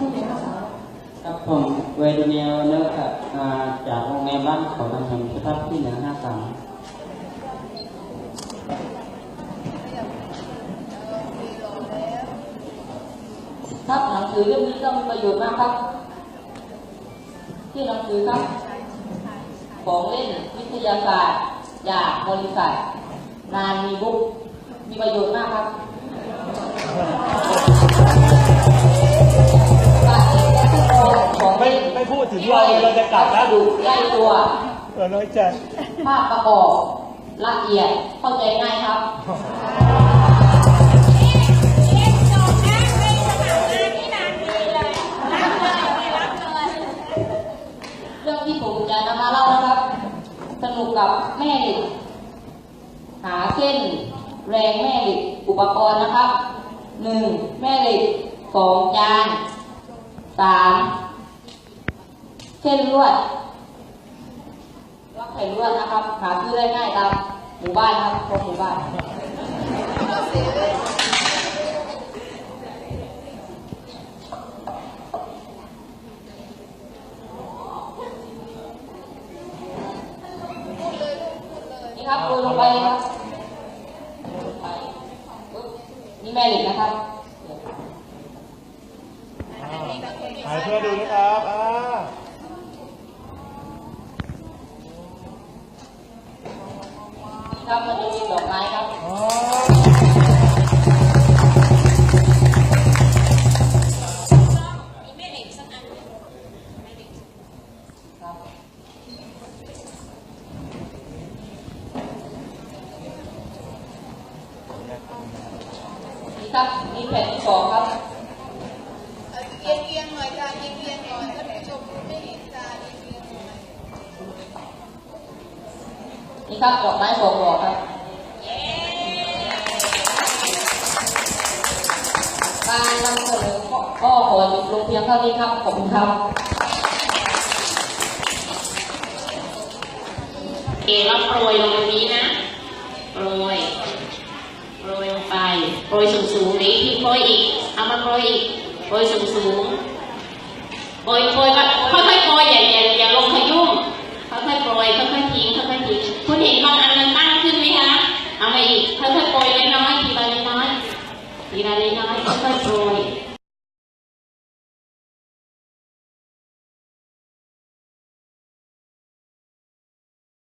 ที่หนบ้าสาครับผมเวดเนียลเนอร์ครับอ่าจากโรงแรมบ้านเขาทำแห่งสภาพที่หนึ่งห้าสามครับหนังสือเล่มนี้ก็มีประโยชน์มากครับที่หนังสือครับ ของเล่นวิทยาศาสตร์จากบริษัทนานมีบุ๊กมีประโยชน์มากครับ ถึงเราเราจะกลับแล้วดูใกล้ตัวเออน้อยใจภาพประกอบละเอียดเข้าใจง่ายครับเรื่องที่ผมจะนำมาเล่านะครับ สนุกกับแม่เหล็กหาเส้นแรงแม่เหล็กอุปกรณ์นะครับหนึ่งแม่เหล็กสองจานสาม เส้นลวดล็อกไข่ลวดนะครับ หาซื้อได้ง่ายตามหมู่บ้านครับพวกหมู่บ้าน นี่ครับโรยลงไปครับลงไปปึ๊บนี่แม่เหล็กนะครับถ่ายเพื่อดูนะครับอ่า นี่ ครับมันจะมีดอกไม้ครับครับ มีแผ่นที่สองครับ นี่ครับดอกไม้สองดอกครับการนำเสนอก็ขอหยุดลงเพียงเท่านี้ครับ ขอบคุณครับเอแล้วโปรยลงตรงนี้นะโปรยโปรยลงไปโปรยสูงสูงๆนี้ที่โปรยอีกเอามาโปรยอีกโปรยสูงสูงๆโปรยโปรยก็ค่อยๆโปรยอย่าอย่าอย่าลงขยุ่มค่อยๆโปรยค่อยๆทิ้งค่อยๆทิ้งคุณเห็นบางอันมันตั้งขึ้นไหม ค